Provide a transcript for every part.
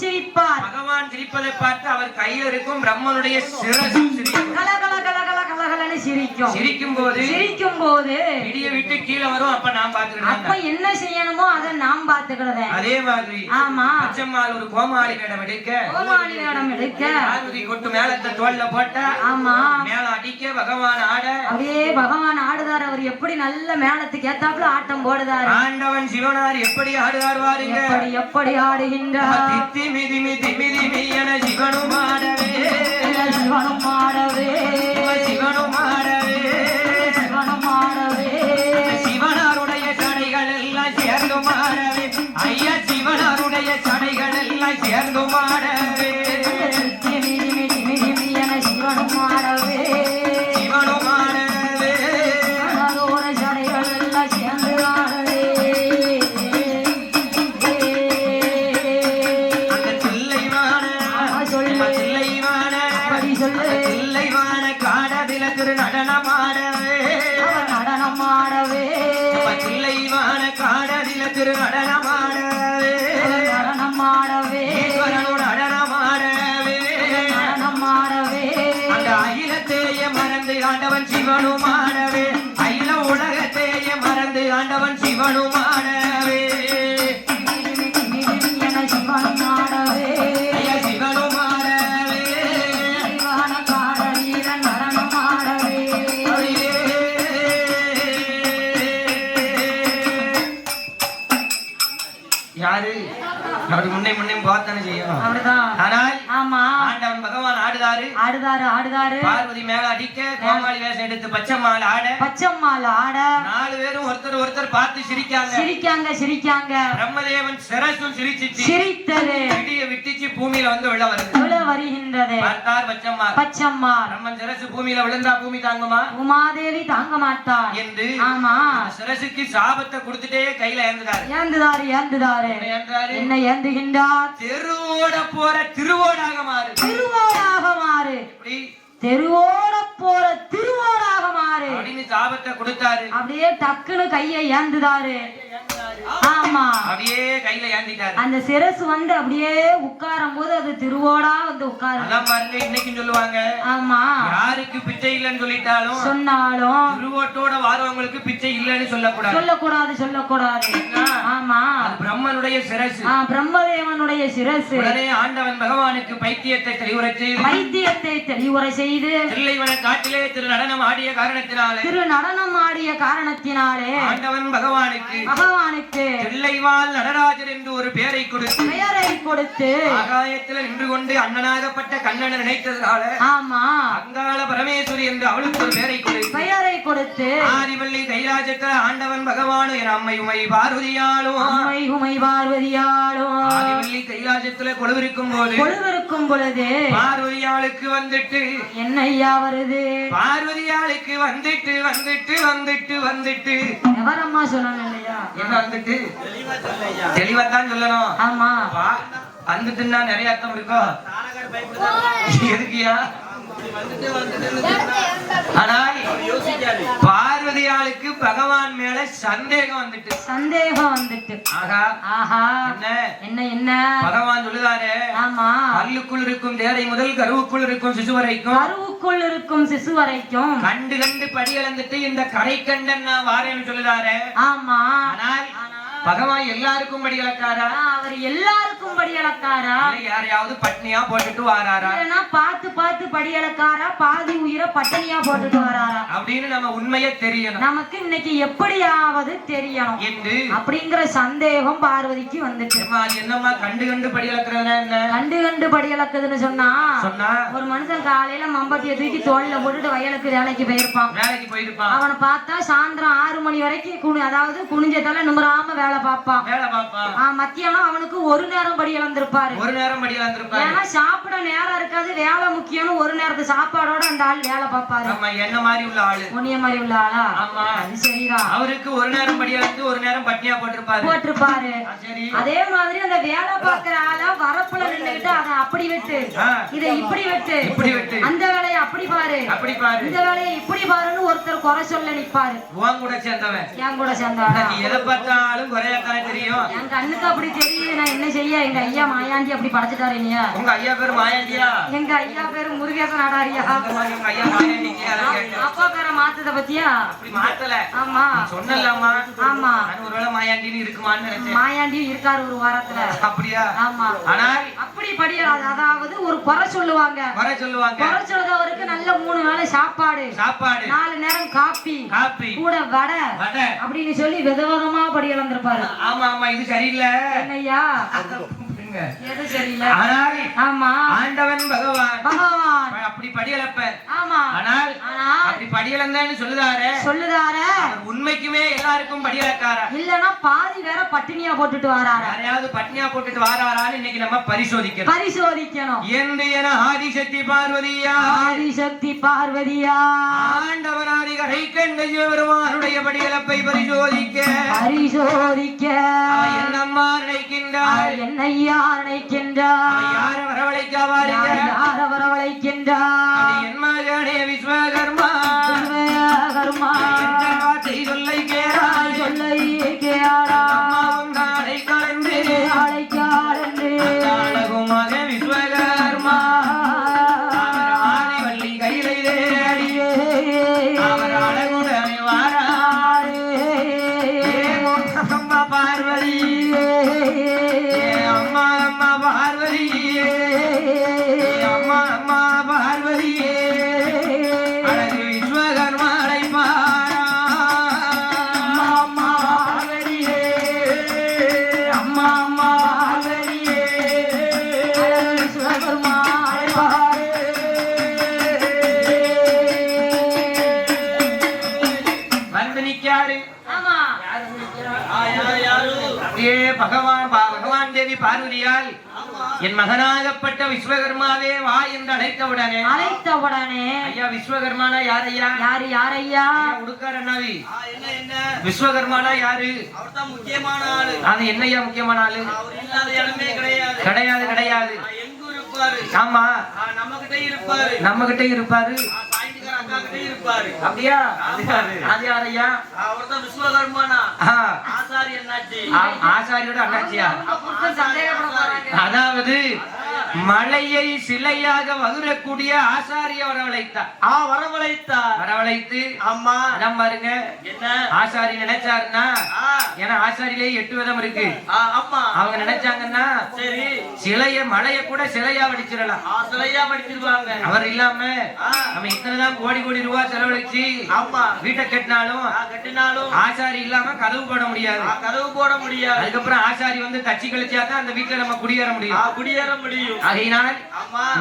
சிரிப்பார். பகவான் சிரிப்பதை பார்த்து அவர் கையில் இருக்கும் பிரம்மனுடைய சிரசும் சிரிக்கும் கலகலன்னு சிரிக்கும்? சிரிக்கும் போது சிரிக்கும் போது விடிய விட்டு கீழே வரும் அப்ப நான் அப்ப பாத்துக்கிட்டேன் என்ன செய்யணுமோ அதை நாம் பார்த்துக்கிறதேன் அதே மாதிரி ஆமா. பச்சம்மாள் ஒரு கோமாளி வேடம் எடுக்க. கோமாளி வேடம் எடுக்க. பார்வதி கொட்டு மேலத்தை தோல்ல போட்டா ஆமா. மேல அடிக்க பகவான் ஆட. அப்படியே பகவான் ஆடுதார். அவர் எப்படி நல்ல மேளத்துக்கு ஏத்தாப்புல ஆட்டம் போடுதாரு? ஆண்டவன் சிவனார் எப்படி ஆடுவார் வாருங்க எப்படி எப்படி ஆடுகின்றார்? தித்தி மிதி மிதி மிதி மியன சிவனும் ஆடவே. சிவனும் ஆடவே. அப்படி முன்னே முன்னே பார்த்தானே செய்யும். அப்படிதான். ஆனால் ஆமா. ஆண்டவன் பகவான் ஆடுதாரு. ஆடுதாரு ஆடுதாரு. பார்வதி மேல அடிக்க கோமாளி வேஷம் எடுத்து பச்சைமால் ஆட. பச்சம்மாள் ஆட. நாலு பேரும் ஒருத்தர் ஒருத்தர் பார்த்து சிரிக்காங்க. சிரிக்காங்க சிரிக்காங்க. பிரம்மதேவன் சிரசும் சிரிச்சிச்சு. சிரித்தது. விடிய விட்டுச்சு பூமியில வந்து விழ வருது விழ வருகின்றது. பார்த்தார் பச்சம்மாள் பச்சம்மாள் பிரம்மன் சிரசு பூமியில விழுந்தா பூமி தாங்குமா? உமாதேவி தாங்க மாட்டார் என்று ஆமா. சிரசுக்கு சாபத்தை கொடுத்துட்டே கையில ஏந்துதாரு. ஏந்துதாரு என்ன ஏந்தாரு என்ன ஏந்துகின்றார்? தெருவோட போற திருவோடாக மாறு. திருவோடாக மாறு. இப்படி தெருவோட போற திருவோடாக மாறு. அப்படின்னு சாபத்தை கொடுத்தாரு. அப்படியே டக்குன்னு கையை ஏந்துதாரு. ஆமா. அப்படியே கையில ஏந்திட்டாரு. அந்த சிரசு வந்து அப்படியே உட்காரும் போது அது திருவோடா வந்து உட்காரு. அதான் பாருங்க இன்னைக்கு சொல்லுவாங்க. ஆமா. யாருக்கு பிச்சை இல்லைன்னு சொல்லிட்டாலும் சொன்னாலும் திருவோட்டோட வாரவங்களுக்கு பிச்சை இல்லைன்னு சொல்லக்கூடாது. சொல்லக்கூடாது சொல்லக்கூடாது. ஆமா. பிரம்மனுடைய சிரசு. ஆ, பிரம்மதேவனுடைய சிரசு. உடனே ஆண்டவன் பகவானுக்கு பைத்தியத்தை தெளிவுறச் செய்து வைத்தியத்தை தெளிவுரை செய்து தில்லைவன காட்டிலே திரு நடனம் ஆடிய காரணத்தினாலே திரு நடனம் ஆடிய காரணத்தினாலே ஆண்டவன் பகவானுக்கு பகவானுக்கு தில்லைவாள் நடராஜர் என்று ஒரு பெயரை கொடுத்து பெயரை கொடுத்து ஆகாயத்தில் நின்று கொண்டு அண்ணனாகப்பட்ட கண்ணனை நினைத்ததால ஆமா. அங்காள பரமேஸ்வரி என்று அவளுக்கு ஒரு பெயரை கொடுத்து பெயரை கொடுத்து ஆதிவள்ளி கைலாசத்தில் ஆண்டவன் பகவானு என் அம்மை உமை பார்வதியாலும் உமை உமை பார்வதியாலும் ஆதிவள்ளி கைலாசத்துல கொழுவிருக்கும் போது கொழுவிருக்கும் பொழுது பார்வதியாளுக்கு வந்துட்டு என்ன ஐயா வருது? பார்வதியாளுக்கு வந்துட்டு வந்துட்டு வந்துட்டு வந்துட்டு. எவரம்மா சொல்லணும் இல்லையா? என்ன வந்துட்டு? தெளிவாத்தான் சொல்லணும். ஆமா. வந்துட்டுன்னா நிறைய அர்த்தம் இருக்கும் எதுக்குயா ஆனால் பார்வதியாளுக்கு பகவான் மேல சந்தேகம் வந்துட்டு. சந்தேகம் வந்துட்டு. ஆகா. ஆஹா. என்ன? என்ன என்ன? பகவான் சொல்லுதாரு. ஆமா. கல்லுக்குள் இருக்கும் தேரை முதல் கருவுக்குள் இருக்கும் சிசு வரைக்கும். கருவுக்குள் இருக்கும் சிசு வரைக்கும். கண்டு கண்டு படி இழந்துட்டு இந்த கரை கண்டன் நான் வாரேன்னு சொல்லுதாரு. ஆமா. ஆனால் பகவான் எல்லாருக்கும் படி இழக்காரா அவர் எல்லாருக்கும் படியளக்காரா? இல்ல யாரையாவது பட்னியா போட்டுட்டு வாராரா? பார்த்து பார்த்து படியளக்காரா? பாதி உயிரை பட்டினியா போட்டுட்டு வராரா? அப்படின்னு நம்ம உண்மையை தெரியணும். நமக்கு இன்னைக்கு எப்படியாவது தெரியணும். என்று அப்படிங்கிற சந்தேகம் பார்வதிக்கு அது என்னம்மா கண்டு கண்டு படி இழக்கிறதுனா என்ன? கண்டு கண்டு படியளக்குதுன்னு சொன்னா சொன்னா? ஒரு மனுஷன் காலையில மம்பட்டியை தூக்கி தோல்ல போட்டுட்டு வயலுக்கு வேலைக்கு போயிருப்பான். வேலைக்கு போயிருப்பான். அவனை பார்த்தா சாயந்தரம் ஆறு மணி வரைக்கும் குனி அதாவது குனிஞ்சதால நிமிராம வேலை பார்ப்பான் வேலை பார்ப்பான் மத்தியானம் அவனுக்கு ஒரு நேரம் படி இழந்திருப்பாரு. ஒரு நேரம் படி இழந்திருப்பாரு. ஏன்னா சாப்பிட நேரம் இருக்காது வேலை முக்கியம்னு ஒரு நேரத்து சாப்பாடோட அந்த ஆள் வேலை பார்ப்பாரு. ஆமா என்ன மாதிரி உள்ள ஆளு? உன்னிய மாதிரி உள்ள ஆளா? ஆமா. அது சரிதான். அவருக்கு ஒரு நேரம் படி இழந்து ஒரு நேரம் பட்னியா போட்டிருப்பாரு. போட்டிருப்பாரு. சரி. அதே மாதிரி அந்த வேலை பார்க்கிற ஆளா வரப்புல நின்னுகிட்டு அதை அப்படி வெட்டு. இதை இப்படி வெட்டு இப்படி வெட்டு. அந்த வேலையை அப்படி பாரு. அப்படி பாரு. இந்த வேலையை இப்படி பாருன்னு ஒருத்தர் குறை சொல்ல நிப்பாரு உன் கூட சேர்ந்தவன். என் கூட சேர்ந்தாடா நீ எதை பார்த்தாலும் குறையாத்தானே தெரியும்? என் கண்ணுக்கு அப்படி தெரியுது. நான் என்ன செய்ய? எங்க ஐயா மாயாண்டி அப்படி படைச்சிட்டாரு இல்லையா உங்க ஐயா பேரு மாயாண்டியா? எங்க ஐயா பேரு முருகேசன் ஆடாரியா உங்க ஐயா அப்பா பேரை மாத்தத பத்தியா? அப்படி மாத்தல. ஆமா. சொன்னலாமா ஆமா. ஒருவேளை மாயாண்டின்னு இருக்குமான்னு நினைச்சேன். மாயாண்டியும் இருக்காரு ஒரு வாரத்துல. அப்படியா? ஆமா. ஆனால் அப்படி படியாது அதாவது ஒரு குறை சொல்லுவாங்க. குறை சொல்லுவாங்க. குறை சொல்றவருக்கு நல்ல மூணு வேளை சாப்பாடு. சாப்பாடு. நாலு நேரம் காப்பி. காப்பி. கூட வடை. வடை. அப்படின்னு சொல்லி விதவிதமா படி இழந்திருப்பாரு ஆமா ஆமா இது சரியில்லை. சரியில்லை ஆனால் ஆமா. ஆண்டவன் பகவான். பகவான். அப்படி படியளப்ப ஆமா. ஆனால் ஆனா அப்படி படியளந்தேன்னு சொல்லுதாரு. சொல்லுதார? உண்மைக்குமே எல்லாருக்கும் படியளக்காரா இல்லனா பாதி வேற பட்டினியா போட்டுட்டு வராரு? யாரையாவது பட்னியா போட்டுட்டு வாராரான்னு இன்னைக்கு நம்ம பரிசோதிக்கணும். பரிசோதிக்கணும். என்று என ஆதிசக்தி பார்வதியா. ஆதிசக்தி பார்வதியா. ஆண்டவனாதி கடை கண்ட சிவபெருமானுடைய படியளப்பை பரிசோதிக்க. பரிசோதிக்க. என்னம்மா நினைக்கின்றாள் என்னையா? நினைக்கின்றார் அவன் யார வரவழைக்காவாருங்க யார வரவழைக்கின்றார்? என் மகனே விஸ்வகர்மா. பார்வதியால் என் மகனாகப்பட்ட விஸ்வகர்மாவே வா என்று அழைத்தவுடனே அழைத்தவுடனே ஐயா விஸ்வகர்மானா யார் ஐயா யாரு யாரையா? ஐயா, உடுக்கார அண்ணாவி. விஸ்வகர்மானா யாரு? அவர்தான் முக்கியமான ஆளு. அது என்னையா முக்கியமான ஆளு? அவர் இல்லாத இடமே கிடையாது. கிடையாது ஆமா. நம்ம கிட்ட இருப்பாரு. நம்ம கிட்ட இருப்பாரு இருப்பாரு. அப்படியா. அது யார் ஐயா அவர்தான் விஸ்வகர்மானா. ஆ, ஆசாரி ஆ- ஆசாரியோட அண்ணாச்சியா? அதாவது மலையை சிலையாக வகுரக்கூடிய ஆசாரிய வரவழைத்தார் ஆ வரவழைத்தார். வரவழைத்து அம்மா அதான் பாருங்க. என்ன? ஆசாரி நினைச்சாருன்னா ஆ. ஏன்னா ஆசாரியிலே எட்டு விதம் இருக்கு. ஆ, அம்மா அவங்க நினைச்சாங்கன்னா சரி. சிலைய மலைய கூட சிலையா வடிச்சிடலாம். ஆ சிலையா படிச்சிருவாங்க அவர் இல்லாம. நம்ம இத்தனைதான் கோடி கோடி ரூபாய் செலவழிச்சு ஆமா. வீட்டை கட்டினாலும் ஆ, கட்டினாலும் ஆசாரி இல்லாம கதவு போட முடியாது. ஆ, கதவு போட முடியாது. அதுக்கப்புறம் ஆசாரி வந்து தச்சு கழிச்சா தான் அந்த வீட்டுல நம்ம குடியேற ஆ, முடியும் குடியேற முடியும். ஆகையினால்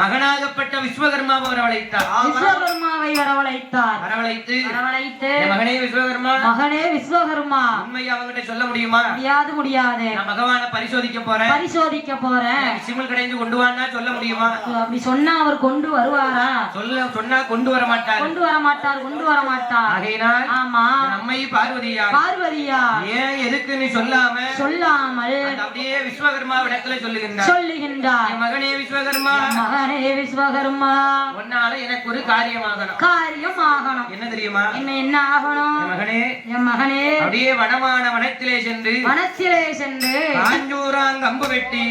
மகனாகப்பட்ட விஸ்வகர்மாவை வரவழைத்தார் விஸ்வகர்மாவை வரவழைத்தார் வரவழைத்து. வரவழைத்து என் மகனே விஸ்வகர்மா. மகனே விஸ்வகர்மா. உண்மையை அவங்ககிட்ட சொல்ல முடியுமா? முடியாது முடியாது. நான் பகவானை பரிசோதிக்க போறேன். பரிசோதிக்க போறேன். சிமிழ் கடைந்து கொண்டு வான்னா சொல்ல முடியுமா? அப்படி சொன்னா அவர் கொண்டு வருவாரா? சொல்ல சொன்னா கொண்டு வர மாட்டார் கொண்டு வர மாட்டார் கொண்டு வர மாட்டார் ஆகையினால் ஆமா. நம்மை பார்வதியா பார்வதியா ஏன் எதுக்கு நீ சொல்லாம சொல்லாமல் அப்படியே விஸ்வகர்மா இடத்துல சொல்லுகின்றார். சொல்லுகின்றார். என் மகனே விஸ்வகர்மா. மகனே விஸ்வகர்மா. உன்னால எனக்கு ஒரு காரியமாகணும். காரியம் ஆகணும் என்ன தெரியுமா? என்ன என்ன ஆகணும்? என் மகனே. என் மகனே. அப்படியே வனமான வனத்திலே சென்று வனத்திலே சென்று காஞ்சூராங் கம்பு வெட்டி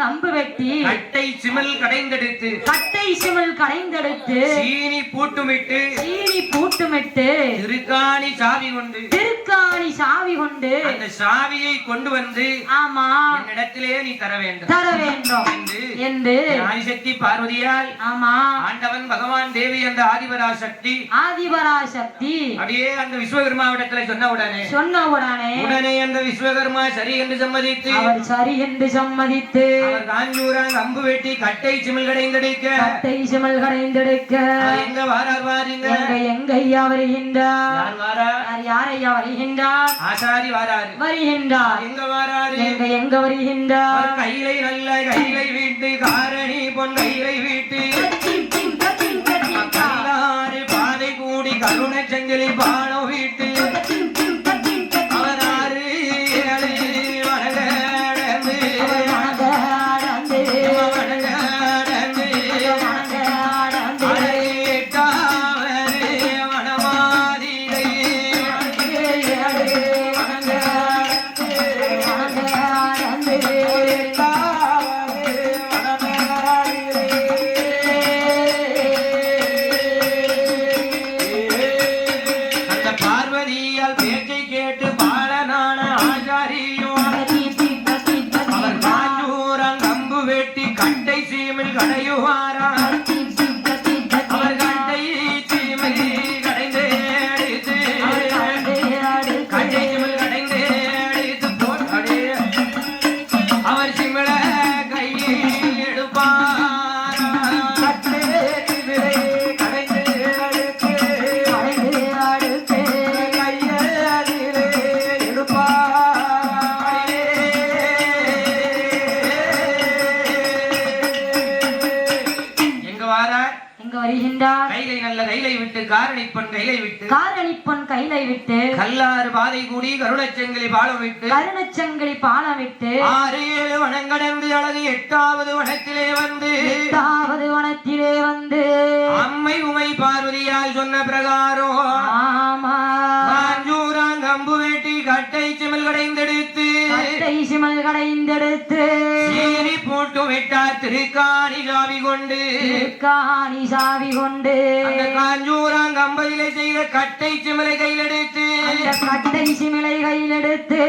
காஞ்சிபுராங்க அம்பு வெட்டி கட்டை சிமிழ் கடைந்தெடுத்து கட்டை சிமிழ் கடைந்தெடுத்து சீனி பூட்டுமிட்டு சீனி பூட்டுமிட்டு திருக்காணி சாவி கொண்டு திருக்காணி சாவி கொண்டு அந்த சாவியை கொண்டு வந்து ஆமா. என்னிடத்திலே நீ தர வேண்டும். தர வேண்டும். என்று ஆதிசக்தி பார்வதியால் ஆமா. ஆண்டவன் பகவான் தேவி அந்த ஆதிபராசக்தி ஆதிபராசக்தி அப்படியே அந்த விஸ்வகர்மாவிடத்துல சொன்ன உடனே சொன்ன உடனே உடனே அந்த விஸ்வகர்மா சரி என்று சம்மதித்து அவர் சரி என்று சம்மதித்து அவர் காஞ்சூராங் அம்பு வெட்டி கட்டை சிமிழ் கடைந்தெடுக்க. கட்டை சிமிழ் கடைந்தெடுக்க. எங்க வாரார் வாருங்க எங்க? எங்க ஐயா வருகின்றார் யார் ஐயா வருகின்றார் ஆசாரி வாராரு. வருகின்றார். எங்க வாராரு? எங்க எங்க வருகின்றார் கையிலை நல்ல கையிலை வீட்டு காரணி பொன் கையிலை வீட்டு. பாதை கூடி கருணை சங்கிலி பாலம் வீட்டு. கைலை விட்டு காரணிப்பன் கைலை விட்டு கல்லாறு பாதை கூடி கருணச்செங்கலை பாலம் விட்டு கருணச்சங்கிலி பாலம் விட்டு ஆறு ஏழு வனங்கடந்து அழகு எட்டாவது வனத்திலே வந்து எட்டாவது வனத்திலே வந்து அம்மை உமை பார்வதியால் சொன்ன பிரகாரம் ஆமா. காஞ்சூராங் கம்பு வெட்டி கட்டை சிமல் கடைந்தெடுத்து கட்டை சிமல் கடைந்தெடுத்து சீனி போட்டு விட்டார் திருக்காணி சாவி கொண்டு. காணி சாவி கொண்டு அந்த காஞ்சூராங் கம்பதிலே செய்த கட்டை சிமலை கையில் எடுத்து. கட்டை சிமிலை கையில் எடுத்து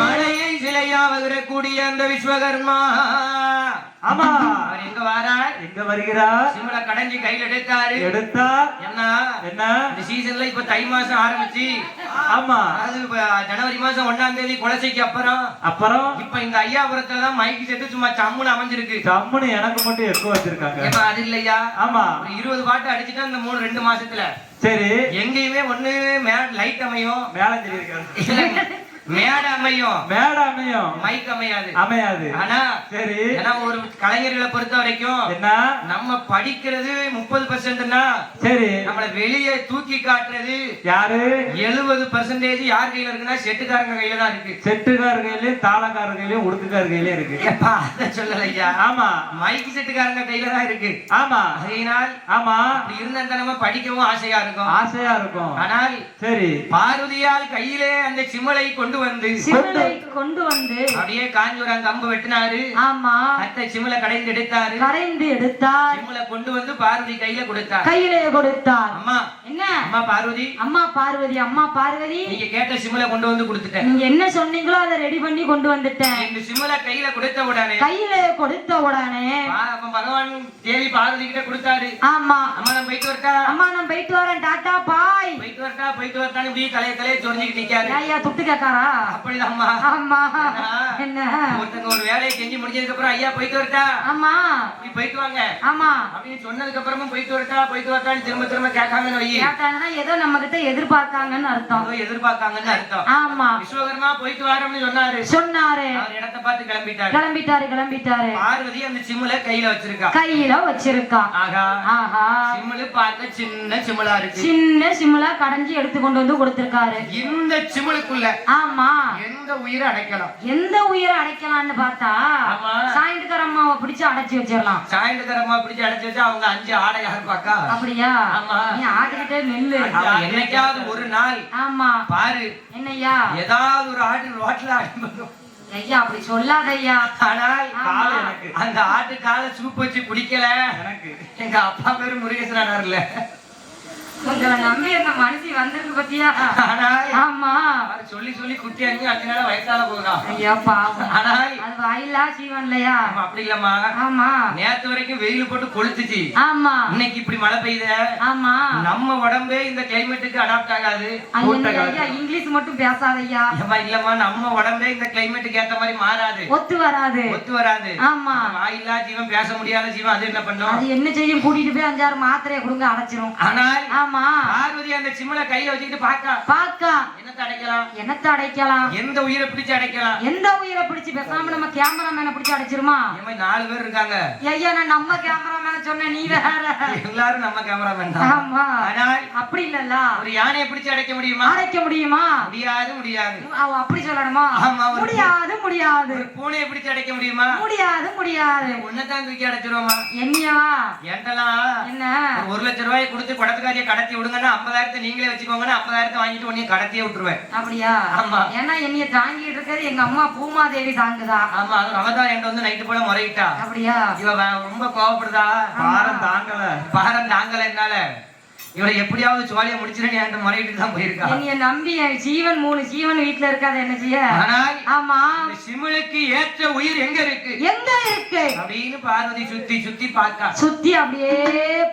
மழையை சிலையாவதற்கூடிய அந்த விஸ்வகர்மா. ஆமா. அவர் எங்க வாரார்? எங்க வருகிறார்? சிம்மலை கடைஞ்சி கையில் எடுத்தாரு. எடுத்தா என்ன? என்ன? இந்த சீசன்ல இப்ப தை மாசம் ஆரம்பிச்சு. ஆமா. இப்ப ஜனவரி மாசம் ஒண்ணாம் தேதி குலசைக்கு அப்புறம். அப்புறம்? இப்ப இந்த ஐயாபுரத்துல தான் மைக்கு செட்டு சும்மா சம்முன்னு அமைஞ்சிருக்கு. சம்முன்னு எனக்கு மட்டும் எக்கோ வச்சிருக்காங்க. அது இல்லையா? ஆமா. ஒரு இருபது பாட்டு அடிச்சுட்டா இந்த மூணு ரெண்டு மாசத்துல. சரி. எங்கேயுமே ஒண்ணு லைட் அமையும். மேல இல்ல, மேடை அமையும். மேட அமையும். மைக் அமையாது. அமையாது. ஆனா சரி. ஏன்னா ஒரு கலைஞர்களை பொறுத்த வரைக்கும் என்ன? நம்ம படிக்கிறது முப்பது பர்சன்ட்னா சரி. நம்மள வெளியே தூக்கி காட்டுறது யாரு? எழுபது பர்சன்டேஜ் யார் கையில இருக்குன்னா செட்டுக்காரங்க கையில தான் இருக்கு. செட்டுக்கார கையிலயும் தாளக்கார கையிலயும் உடுக்குக்கார கையிலயும் இருக்கு. சொல்லல ஐயா ஆமா. மைக் செட்டுக்காரங்க கையில தான் இருக்கு. ஆமா. அதனால் ஆமா. இருந்த படிக்கவும் ஆசையா இருக்கும். ஆசையா இருக்கும். ஆனால் சரி. பார்வதியால் கையிலே அந்த சிம்மலை கொண்டு வந்து சிமிலை கொண்டு வந்து அப்படியே காஞ்சூராங்க கம்பு வெட்டினாரு. ஆமா. அத்தை சிம்மலை கடைந்து எடுத்தாரு. கரைந்து எடுத்தார். சிம்மலை கொண்டு வந்து பார்வதி கையில கொடுத்தார். கையிலே கொடுத்தார். அம்மா என்ன? அம்மா பார்வதி. அம்மா பார்வதி அம்மா பார்வதி. நீங்க கேட்ட சிம்மலை கொண்டு வந்து கொடுத்துட்டேன். நீங்க என்ன சொன்னீங்களோ அதை ரெடி பண்ணி கொண்டு வந்துட்டேன். இந்த சிம்மலை கையில கொடுத்த உடனே கையில கொடுத்த உடனே பகவான் தேவி பார்வதி கிட்ட கொடுத்தாரு. ஆமா. அம்மா நான் போயிட்டு வரட்டா? அம்மா நான் போயிட்டு வரேன் டாட்டா பாய். போயிட்டு வரட்டா போயிட்டு வரட்டான்னு இப்படி தலைய தலைய சொரிஞ்சுக்கிட்டு நிக்காரு. ஐயா துட்டு கேக்காரா அப்படிதாம்மா. ஆமா. என்ன? ஒருத்தங்க ஒரு வேலையை செஞ்சு முடிஞ்சதுக்கு அப்புறம் ஐயா போயிட்டு வரட்டா? ஆமா. இப்படி போயிட்டு வாங்க. ஆமா. அப்படின்னு சொன்னதுக்கு அப்புறமும் போயிட்டு வரட்டா போயிட்டு வரட்டான்னு திரும்ப திரும்ப கேட்காம வை கேட்டாங்கன்னா ஏதோ நம்ம கிட்ட எதிர்பார்க்காங்கன்னு அர்த்தம். ஏதோ எதிர்பார்க்காங்கன்னு அர்த்தம். ஆமா. விஸ்வகர்மா போயிட்டு வாரோம்னு சொன்னாரு. சொன்னாரு. அவர் இடத்த பார்த்து கிளம்பிட்டாரு. கிளம்பிட்டாரு கிளம்பிட்டாரு. பார்வதி அந்த சிம்முல கையில வச்சிருக்கா. கையில வச்சிருக்கா. ஆகா ஆஹா. சிம்முலு பார்க்க சின்ன சிம்முலா இருக்கு. சின்ன சிமிலா கடைஞ்சி எடுத்து கொண்டு வந்து கொடுத்திருக்காரு. இந்த சிம்முலுக்குள்ள ஆமா. எந்த உயிரை அடைக்கலாம்? எந்த உயிரை அடைக்கலாம்னு பார்த்தா. சாயந்தரம் அம்மாவை பிடிச்சு அடைச்சு வச்சிடலாம். சாயந்தரமா பிடிச்சு அடைச்சு வச்சா அவங்க அஞ்சு ஆடை யார் பாக்கா. அப்படியா? ஆமா. நீ ஆடிக்கிட்டே நெல்லு. என்னைக்காவது ஒரு நாள் ஆமா. பாரு. என்னய்யா ஏதாவது ஒரு ஆட்டு ரோட்ல ஆடும்போது ஐயா அப்படி சொல்லாத ஐயா ஆனால் அந்த ஆட்டு காலை சூப் வச்சு குடிக்கல. எனக்கு. எங்க அப்பா பேரு முருகேசனார்ல உங்களை நம்பி அந்த மனுஷி வந்திருக்கு பத்தியா? ஆனால் ஆமா. அவர் சொல்லி சொல்லி குட்டி அஞ்சு அஞ்சு நாள் வயசால போகுதா? ஐயா பாவம். ஆனால் அது வாயிலா சீவன் இல்லையா அப்படி இல்லம்மா. ஆமா. நேத்து வரைக்கும் வெயில் போட்டு கொளுத்துச்சு. ஆமா. இன்னைக்கு இப்படி மழை பெய்யுத. ஆமா. நம்ம உடம்பே இந்த கிளைமேட்டுக்கு அடாப்ட் ஆகாது. இங்கிலீஷ் மட்டும் பேசாத ஐயா இல்லம்மா நம்ம உடம்பே இந்த கிளைமேட்டுக்கு ஏத்த மாதிரி மாறாது. ஒத்து வராது. ஒத்து வராது. ஆமா. வாயில்லா ஜீவன் பேச முடியாத ஜீவன் அது என்ன பண்ணும்? அது என்ன செய்யும்? கூட்டிட்டு போய் அஞ்சாறு மாத்திரையை கொடுங்க அடைச்சிரும். ஆனால் ஆமா. பார்வதி அந்த சிம்மலை கையில வச்சுக்கிட்டு பாக்கா பாக்கா என்னத்தை அடைக்கலாம்? என்னத்த அடைக்கலாம்? எந்த உயிரை பிடிச்சு அடைக்கலாம்? எந்த உயிரை பிடிச்சு? பேசாம நம்ம கேமராமேனை பிடிச்சு அடைச்சிருமா? நாலு பேர் இருக்காங்க. ஐயா நான் நம்ம கேமராமேனை சொன்னேன் நீ வேற. எல்லாரும் நம்ம கேமராமேன் தான். ஆமா. ஆனால் அப்படி இல்லல்ல. ஒரு யானையை பிடிச்சு அடைக்க முடியுமா? அடைக்க முடியுமா? முடியாது முடியாது. அவ அப்படி சொல்லணுமா? ஆமா, முடியாது முடியாது. ஒரு பூனையை பிடிச்சு அடைக்க முடியுமா? முடியாது முடியாது. உன்னதான் தூக்கி அடைச்சிருவோமா? என்னையவா என்கிட்டலாம் என்ன? ஒரு லட்சம் ரூபாய் கொடுத்து குடத்துக்காரியை கடத்தி விடுங்கன்னா ஐம்பதாயிரத்தை நீங்களே வச்சுக்கோங்கன்னா ஐம்பதாயிரத்தை வாங்கிட்டு உடனே கடத்தியே விட்டுருவேன். அப்படியா? ஆமா. ஏன்னா என்னைய தாங்கிட்டு இருக்கிறது எங்க அம்மா பூமாதேவி தாங்குதா? ஆமா அது அவதான் என்கிட்ட வந்து நைட்டு போல முறையிட்டா. அப்படியா? இவ ரொம்ப கோவப்படுதா? பாரம் தாங்கல. பாரம் தாங்கல என்னால. இவளை எப்படியாவது சோழியை முடிச்சிருன்னு என்கிட்ட முறையிட்டு தான் போயிருக்கா. என்னைய நம்பி என் ஜீவன் மூணு ஜீவன் வீட்டுல இருக்காது என்ன செய்ய? ஆனால் ஆமா. சிமிழுக்கு ஏற்ற உயிர் எங்க இருக்கு? எங்க இருக்கு? அப்படின்னு பார்வதி சுத்தி சுத்தி பார்க்கா. சுத்தி அப்படியே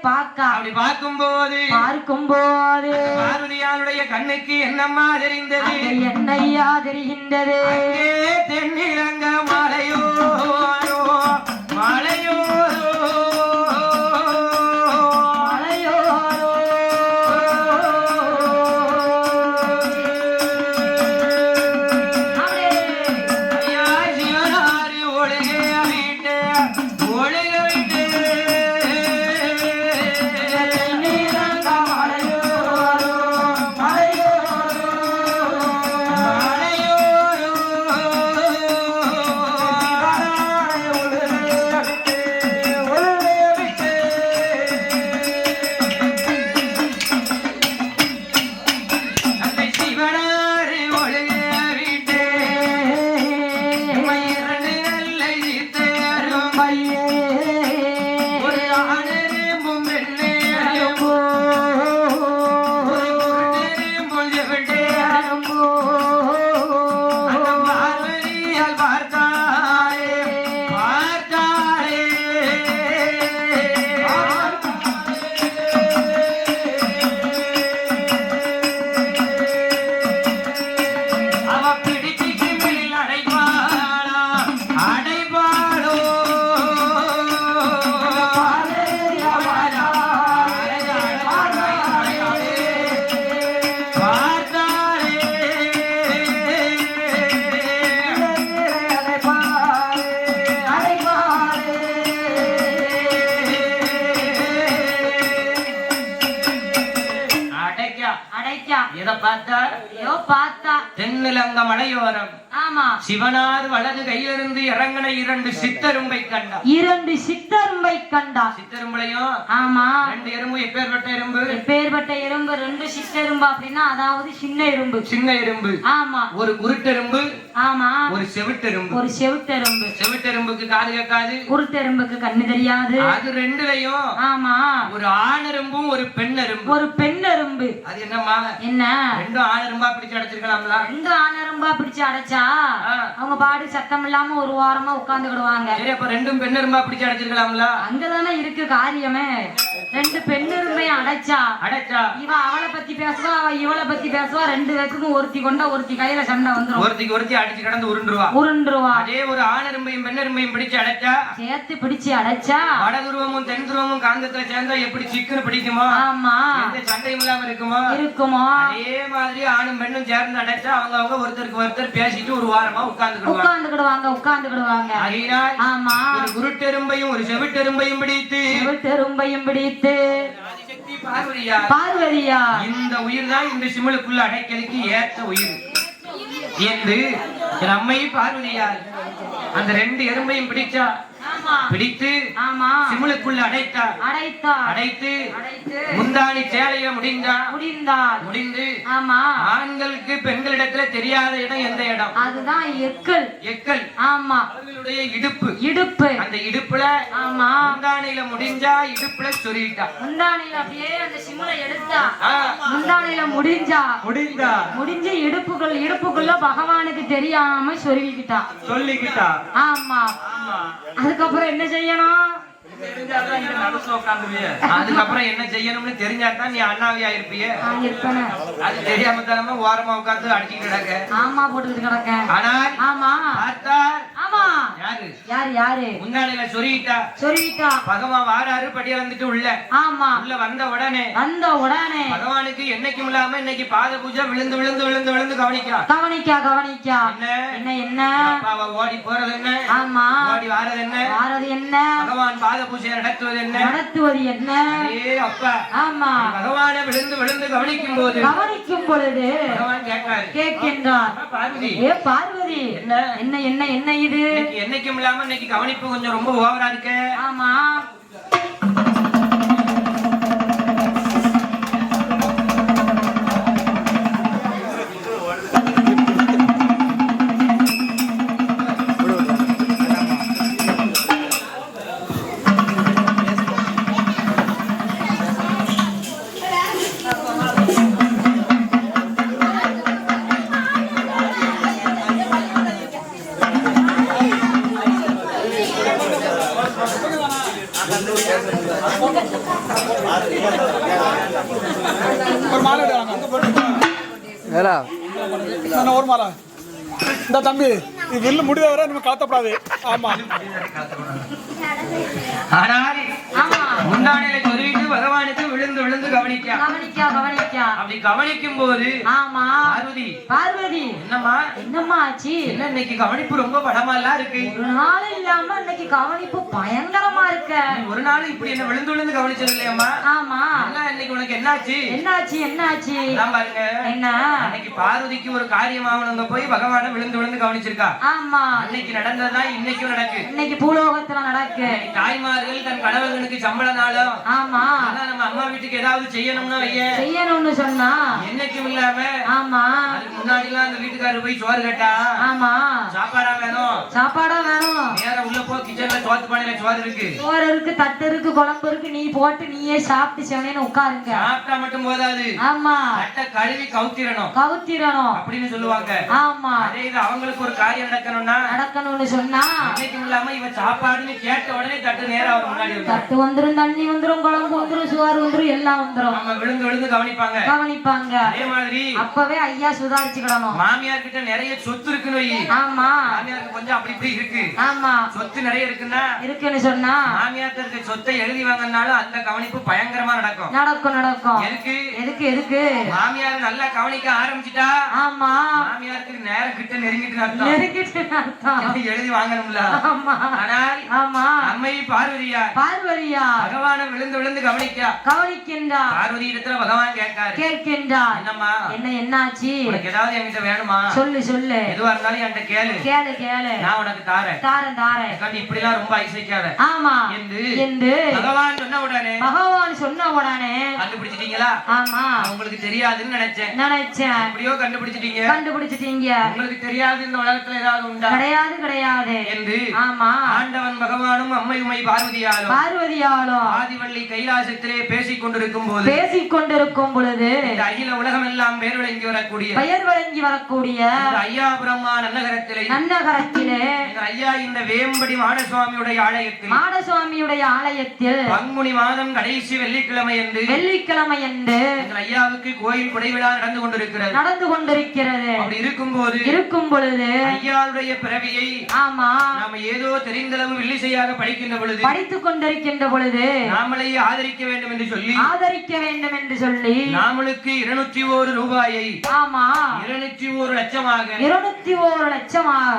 பார்க்கா. அப்படி பார்க்கும்போது பார்க்கும்போது பார்வதியாருடைய கண்ணுக்கு என்னம்மா தெரிந்தது என்னையா தெரிகின்றது தென்னிலங்க மலையோரோ மலையோரோ தென்னிலங்க மலையோரம். ஆமா. சிவனார் வலது கையிலிருந்து இறங்கின இரண்டு சித்தரும்பை கண்டா இரண்டு சித்தரும்பை கண்டா சித்தரும்பளையும் ஆமா. ரெண்டு எறும்பு எப்பேற்பட்ட எறும்பு. எப்பேற்பட்ட எறும்பு ரெண்டு சித்தெரும்பு அப்படின்னா அதாவது சின்ன எறும்பு. சின்ன எறும்பு. ஆமா. ஒரு குருட்டெரும்பு ஆமா. ஒரு செவிட்டெரும்பு ஒரு செவிட்டெரும்பு செவிட்டெரும்புக்கு காது கேட்காது. குருட்டெரும்புக்கு கண்ணு தெரியாது. அது ரெண்டுலயும் ஆமா. ஒரு ஆணெரும்பும் ஒரு பெண்ணெரும்பு ஒரு பெண் எறும்பு அது என்னம்மா? என்ன? ரெண்டும் ஆணெரும்பா பிடிச்சு அடைச்சிருக்கலாம்ல. ரெண்டு ஆனரும்பா பிடிச்சு அடைச்சா. அவங்க பாடு சத்தம் இல்லாம ஒரு வாரமா உட்கார்ந்துக்கிடுவாங்க. சரி அப்ப ரெண்டும் பெண்ணெரும்பா பிடிச்சு அடைச்சிருக்கலாம்ல. அங்கதானே இருக்கு காரியமே. ரெண்டு பெண்ணெரும்பையும் அடைச்சா. அடைச்சா. இவ அவளை பத்தி பேசுவா அவ இவளை பத்தி பேசுவா ரெண்டு பேத்துக்கும் ஒருத்தி கொண்டா ஒருத்தி கையில சண்டை வந்துரும். ஒருத்திக்கு ஒருத்தி அடிச்சு கிடந்து உருண்டுருவா. உருண்டுருவா. அதே ஒரு ஆணெரும்பையும் பெண்ணெரும்பையும் பிடிச்சு அடைச்சா? சேர்த்து பிடிச்சு அடைச்சா? வட துருவமும் தென் துருவமும் காந்தத்துல சேர்ந்தா எப்படி சிக்குன்னு பிடிக்குமோ? ஆமா. எந்த சண்டையும் இல்லாம இருக்குமோ? இருக்குமோ? அதே மாதிரி ஆணும் பெண்ணும் சேர்ந்து அடைச்சா அவங்க அவங்க ஒருத்தருக்கு ஒருத்தர் பேசிட்டு ஒரு வாரமா உட்கார்ந்துக்கிடுவாங்க. உட்கார்ந்துக்கிடுவாங்க உட்கார்ந்துக்கிடுவாங்க. ஆமா. ஒரு குருட்டெரும்பையும் ஒரு செவிட்டெரும்பையும் பிடித்து செவிட்டெரும்பையும் பிடித்து ஆதிசக்தி பார்வதியா இந்த உயிர் தான் இந்த சிமிழுக்குள்ள அடைக்கிறதுக்கு ஏத்த உயிர். என்று என் அம்மை பார்வதியார் அந்த ரெண்டு எறும்பையும் பிடிச்சா பிடித்து ஆமா. சிமிழுக்குள்ள அடைத்தா அடைத்தா அடைத்து அடைத்து முந்தாணி சேலைய முடிந்தா ஆமா. ஆண்களுக்கு பெண்களிடத்துல தெரியாத இடம் எந்த இடம்? அதுதான் எக்கல் எக்கல் ஆமா. அவர்களுடைய இடுப்பு. இடுப்பு. அந்த இடுப்புல ஆமா. முந்தானையில முடிஞ்சா இடுப்புல சொருகிட்டா முந்தானையில அப்படியே அந்த சிமுலை எடுத்தா. ஆ, முந்தானையில முடிஞ்சா. முடிந்தா. முடிஞ்சு இடுப்புகள் இடுப்புக்குள்ள பகவானுக்கு தெரியாம சொருகிக்கிட்டா சொல்லிக்கிட்டா. ஆமா. ஆமா. அதுக்கப்புறம் என்ன செய்யணும்? அதுக்கப்புறம் என்ன செய்யணும்னு தெரிஞ்சாதான் நீ அண்ணாவியா இருப்பிய அது தெரியாம தரமா ஓரமா உட்கார்ந்து அடிச்சுட்டு கிடக்க. ஆமா போட்டுக்கிட்டு கிடக்கேன் ஆனால் ஆமா. ஆமா. யாரு யாரு? முந்தானையில சொருகிட்டா சொல்லிட்டா. பகவான் வாராரு படியா வந்துட்டு உள்ள. ஆமா. உள்ள வந்த உடனே வந்த உடனே பகவானுக்கு என்னைக்கும் இல்லாம இன்னைக்கு பாத பூஜை விழுந்து விழுந்து விழுந்து விழுந்து கவனிக்கா. கவனிக்கா கவனிக்கா. என்ன? என்ன என்ன? ஓடி போறது என்ன? ஆமா. ஓடி வாரது என்ன? வாரது என்ன? பகவான் பாத பூஜை நடத்துவது என்ன? நடத்துவது என்ன? ஏ அப்பா. ஆமா. பகவானை விழுந்து விழுந்து கவனிக்கும் போது கவனிக்கும் பொழுது பகவான் கேட்காரு. கேட்கின்றார். பார்வதி. ஏ பார்வதி. என்ன? என்ன என்ன என்ன இது? என்னைக்கும் இல்லாம இன்னைக்கு கவனிப்பு கொஞ்சம் ரொம்ப ஓவரா இருக்கு. ஆமா. நான் இந்த தம்பி இது வில்லு முடிய வர நம்ம கலத்தப்படாது ஆமா ஆனால் பகவானுக்கு விழுந்து விழுந்து கவனிக்கா. கவனிக்கா கவனிக்கா. அப்படி கவனிக்கும் போது ஆமா. பார்வதி. பார்வதி. என்னம்மா? என்னம்மா ஆச்சு? என்ன இன்னைக்கு கவனிப்பு ரொம்ப படமாலாம் இருக்கு? ஒரு நாள் இல்லாம இன்னைக்கு கவனிப்பு பயங்கரமா இருக்க. ஒரு நாள் இப்படி என்ன விழுந்து விழுந்து கவனிச்சது இல்லையம்மா ஆமா. எல்லாம் இன்னைக்கு உனக்கு என்னாச்சு? என்னாச்சு என்னாச்சு? பாருங்க. என்ன? அன்னைக்கு பார்வதிக்கு ஒரு காரியம் ஆகணுங்க போய் பகவானை விழுந்து விழுந்து கவனிச்சிருக்கா. ஆமா. அன்னைக்கு நடந்ததா இன்னைக்கும் நடக்கு. இன்னைக்கு பூலோகத்துல நடக்கு. தாய்மார்கள் தன் கணவர்களுக்கு சம்பள நாளும் ஆமா. நம்ம அம்மா வீட்டுக்கு ஏதாவது செய்யணும்னா செய்யணும்னு சொன்னா. என்னைக்கும் இல்லாம ஆமா. அதுக்கு முன்னாடி எல்லாம் அந்த வீட்டுக்காரர் போய் சோறு கேட்டா ஆமா. சாப்பாடா வேணும்? சாப்பாடா வேணும். நேரா உள்ள போ கிச்சன்ல சோத்து பானையில சோறு இருக்கு. சோறு இருக்கு தட்டு இருக்கு குழம்பு இருக்கு நீ போட்டு நீயே சாப்பிட்டு செவனேன்னு உட்காருங்க. சாப்பிட்டா மட்டும் போதாது. ஆமா. தட்டை கழுவி கவுத்திரணும் கவுத்திரணும் அப்படின்னு சொல்லுவாங்க. ஆமா. அதே இது அவங்களுக்கு ஒரு காரியம் நடக்கணும்னா நடக்கணும்னு சொன்னா இன்னைக்கும் இல்லாம இவன் சாப்பாடுன்னு கேட்ட உடனே தட்டு நேரா அவர் முன்னாடி தட்டு வந்துரும் தண்ணி வந்துரும் குழம்பு வந்துரும் சோறு வந்துரும் எல்லாம் வந்துரும். நம்ம விழுந்து விழுந்து கவனிப்பாங்க. கவனிப்பாங்க. அதே மாதிரி அப்பவே ஐயா சுதாரிச்சுக்கிடணும் மாமியார் கிட்ட நிறைய சொத்து இருக்குன்னு ஆமா. மாமியாருக்கு கொஞ்சம் அப்படி இப்படி இருக்கு. ஆமா. சொத்து நிறைய இருக்குன்னா இருக்குன்னு சொன்னா மாமியார்ட்ட இருக்க சொத்தை எழுதி வாங்கினாலும் அந்த கவனிப்பு பயங்கரமா நடக்கும். நடக்கும் நடக்கும். எதுக்கு? எதுக்கு எதுக்கு? மாமியார் நல்லா கவனிக்க ஆரம்பிச்சிட்டா ஆமா. மாமியாருக்கு நேரம் கிட்ட நெருங்கிட்டு அர்த்தம். நெருங்கிட்டு அர்த்தம். எழுதி வாங்கணும்ல? ஆமா. ஆனால் ஆமா. அம்மை பார்வதியா பார்வதியா பகவானை விழுந்து விழுந்து கவனிக்கா. கவனிக்கின்றார். பார்வதி இடத்துல பகவான் கேட்காரு. கேட்கின்றார். என்னம்மா? என்ன என்னாச்சு? உனக்கு ஏதாவது என்கிட்ட வேணுமா? சொல்லு சொல்லு. எதுவா இருந்தாலும் என்கிட்ட கேளு. கேளு கேளு. நான் உனக்கு தாரேன். தாரேன் தாரேன். இப்படி எல்லாம் ரொம்ப ஐசைக்காத. ஆமா. என்று என்று பகவான் சொன்ன உடனே பகவான் சொன்ன உடனே கண்டுபிடிச்சிட்டீங்களா? ஆமா. உங்களுக்கு தெரியாதுன்னு நினைச்சேன். நினைச்சேன். எப்படியோ கண்டுபிடிச்சிட்டீங்க. கண்டுபிடிச்சிட்டீங்க. உங்களுக்கு தெரியாது இந்த உலகத்துல ஏதாவது உண்டா? கிடையாது கிடையாது. என்று ஆமா. ஆண்டவன் பகவானும் அம்மை உமை பார்வதியாலும் பார்வதியாலும் ஆதிவள்ளி கைலாசத்திலே பேசிக் கொண்டிருக்கும் போது பேசிக் கொண்டிருக்கும் பொழுது அகில உலகம் எல்லாம் பேர் விளங்கி வரக்கூடிய பெயர் வழங்கி வரக்கூடிய இந்த ஐயா பிரம்மா நன்னகரத்திலே நன்னகரத்திலே ஐயா இந்த வேம்படி மாடசுவாமியுடைய ஆலயத்தில் மாடசுவாமியுடைய ஆலயத்தில் பங்குனி மாதம் கடைசி வெள்ளிக்கிழமை என்று வெள்ளிக்கிழமை என்று ஐயாவுக்கு கோயில் குடைவிழா நடந்து கொண்டிருக்கிறது. நடந்து கொண்டிருக்கிறது. அப்படி இருக்கும்போது இருக்கும் பொழுது ஐயாவுடைய பிறவியை ஆமா. நாம ஏதோ தெரிந்தளவு வில்லிசையாக படிக்கின்ற பொழுது படித்துக் கொண்டிருக்கின்ற பொழுது நாமளை ஆதரிக்க வேண்டும் என்று சொல்லி ஆதரிக்க வேண்டும் என்று சொல்லி நாமளுக்கு இருநூற்றி ஒரு ரூபாயை ஆமா. இருநூற்றி ஒரு லட்சமாக இருநூத்தி ஒரு லட்சமாக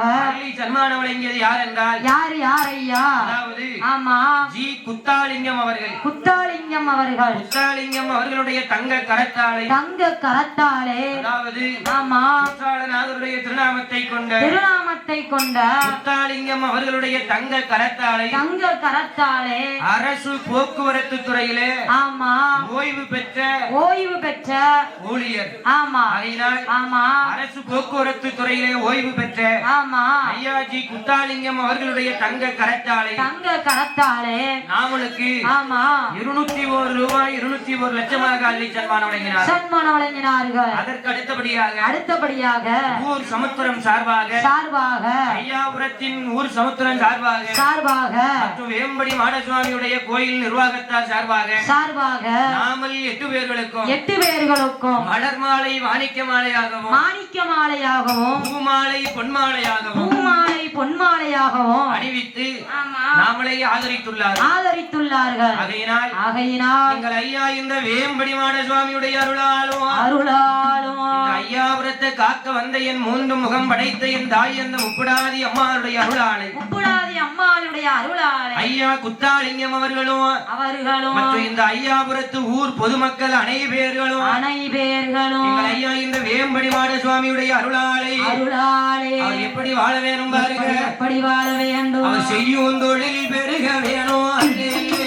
சன்மானம் வழங்கியது யார் என்றால் யார் யார் ஐயா அதாவது ஆமா. ஜி. குத்தாலிங்கம் அவர்கள். குத்தாலிங்கம் அவர்கள். குத்தாலிங்கம் அவர்களுடைய தங்க கரத்தாளை தங்க கரத்தாலே அதாவது ஆமா. குத்தாலநாதருடைய திருநாமத்தை கொண்ட திருநாமத்தை கொண்ட குத்தாலிங்கம் அவர்களுடைய தங்க கரத்தாளை தங்க கரத்தாலே அரசு போக்குவரத்து துறையிலே ஆமா. ஓய்வு பெற்ற ஓய்வு பெற்ற ஊழியர். ஆமா. அதனால் ஆமா. அரசு போக்குவரத்து துறையிலே ஓய்வு பெற்ற ஆமா. ஐயாஜி குத்தாலிங்கம் அவர்களுடைய தங்க கரத்தாளை தங்க கரத்தாலே நாமளுக்கு ஆமா. இருநூத்தி ஒரு ரூபாய் இருநூத்தி ஒரு லட்சமாக அள்ளி சன்மானம் வழங்கினார். சன்மானம் வழங்கினார்கள். அதற்கு அடுத்தபடியாக அடுத்தபடியாக ஊர் சமுத்திரம் சார்பாக சார்பாக ஐயாபுரத்தின் ஊர் சமுத்திரம் சார்பாக சார்பாக மற்றும் வேம்படி மாடசுவாமியுடைய கோயில் நிர்வாகத்தார் சார்பாக சார்பாக நாமல் எட்டு பேர்களுக்கும் எட்டு பேர்களுக்கும் மலர் மாலை மாணிக்க மாலையாகவும் மாணிக்க மாலையாகவும் பூமாலை பொன்மாலையாகவும் பூமாலை பொன்மாலையாகவும் அணிவித்து நாமளை ஆதரித்துள்ளார் ஆதரித்துள்ளார்கள். ஆகையினால் ஆகையினால் எங்கள் ஐயா இந்த வேம்படி மாடசுவாமியுடைய அருளாலும் அருளாலும் ஐயாபுரத்தை காக்க வந்த என் மூன்று முகம் படைத்த என் தாய் அந்த முப்படாதி அம்மாளுடைய அருளாளை. முப்புடாதி அம்மாளுடைய அருளாலே. ஐயா குத்தாலிங்கம் அவர்களும் அவர்களும். மற்றும் இந்த ஐயாபுரத்து ஊர் பொதுமக்கள் அனைவர்களும் அனைவர்களும் எங்கள் ஐயா இந்த வேம்படி மாட சுவாமியுடைய அருளாளை அருளாலே. அவர் எப்படி வாழ வேணும் பாருங்க. எப்படி வாழ வேண்டும்? அவர் செய்யும் தொழில் பெருக வேணும்.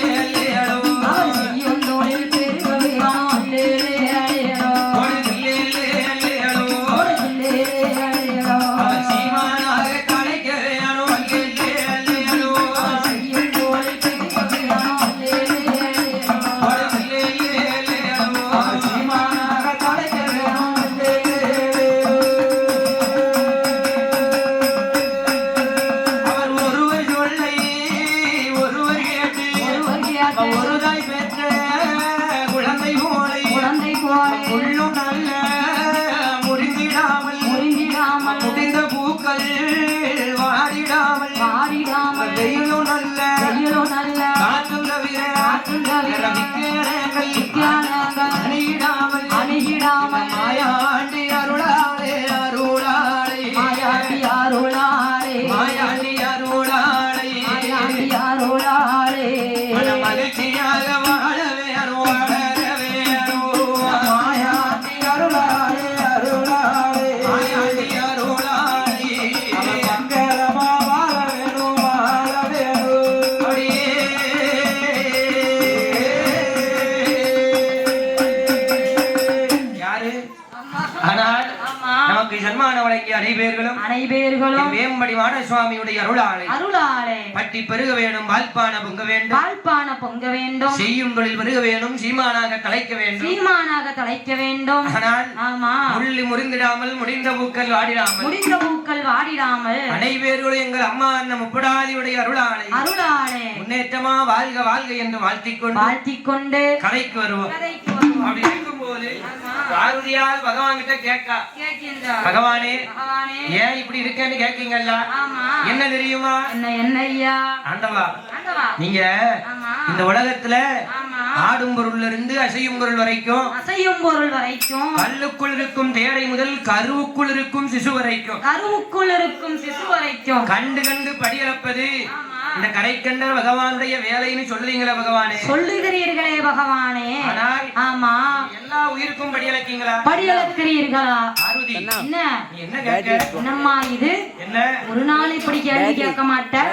சுவாமியுடைய அருளாளை அருளாளே பட்டி பெருக வேணும் பால்பான பொங்க வேண்டும். பால்பான பொங்க வேண்டும். செய்யும் தொழில் பெருக வேணும் சீமானாக கலைக்க வேண்டும். சீமானாக தலைக்க வேண்டும். ஆனால் ஆமா. முள்ளி முறிந்திடாமல் முடிந்த பூக்கள் வாடிடாமல். முடிந்த பூக்கள் வாடிடாமல். அனைவர்களும் எங்கள் அம்மா அண்ணன் முப்படாதியுடைய அருளாளை அருளாளே முன்னேற்றமா வாழ்க வாழ்க என்று வாழ்த்திக் கொண்டு வாழ்த்திக் கொண்டு கதைக்கு வருவோம். கதைக்கு வருவோம். இருக்கும்போது பார்வதியால் பகவான் கிட்ட கேட்கா. பகவானே ஏன் இப்படி இருக்கேன்னு கேட்கீங்கல்ல? என்ன தெரியுமா? என்ன ஐயா? ஆண்டவா நீங்க இந்த உலகத்துல ஆடும் பொருள்ல இருந்து அசையும் பொருள் வரைக்கும் அசையும் பொருள் வரைக்கும் கல்லுக்குள் இருக்கும் தேடை முதல் கருவுக்குள் இருக்கும் சிசு வரைக்கும் கருவுக்குள் இருக்கும் சிசு வரைக்கும். கண்டு கண்டு படியளப்பது. இந்த கரைக்கண்ட பகவானுடைய வேலைன்னு சொல்றீங்களா பகவானே. சொல்லுகிறீர்களே பகவானே. ஆனால் ஆமா. உயிருக்கும் படியளக்கீங்களா? படியளக்கிறீர்களா? பார்வதி என்ன என்ன? கேட்க? என்னம்மா இது? என்ன? ஒரு நாள் இப்படி கேள்வி கேட்க மாட்டேன்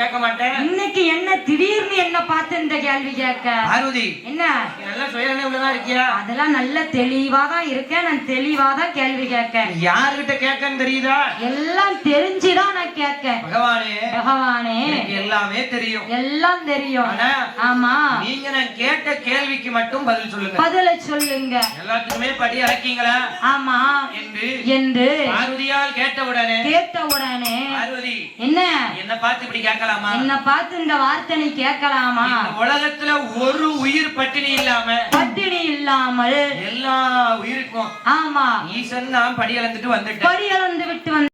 கேட்க இன்னைக்கு என்ன திடீர்னு என்ன பார்த்து இந்த கேள்வி கேட்க? பார்வதி என்ன? நல்லா உள்ளதா இருக்கியா? அதெல்லாம் நல்ல தெளிவா தான் இருக்கேன் நான் தெளிவா தான் கேள்வி கேட்க. யாருகிட்ட கேட்கன்னு தெரியுதா? எல்லாம் தெரிஞ்சுதான் நான் கேட்க. பகவானே எல்லாமே தெரியும். எல்லாம் தெரியும். ஆமா. நீங்க நான் கேட்ட கேள்விக்கு மட்டும் பதில் சொல்லுங்க. பதில சொல்லுங்க. எல்லாத்துக்குமே படி இறக்கீங்களா ஆமா. என்று என்று பார்வதியால் கேட்ட உடனே கேட்ட உடனே பார்வதி என்ன? என்ன பார்த்து இப்படி கேட்கலாமா? என்ன பார்த்து இந்த வார்த்தை நீ கேட்கலாமா உலகத்துல ஒரு உயிர் பட்டினி இல்லாம பட்டினி இல்லாமல் எல்லா உயிருக்கும் ஆமா. ஈசன் நான் படி அளந்துட்டு வந்துட்டேன். படி அளந்து விட்டு வந்து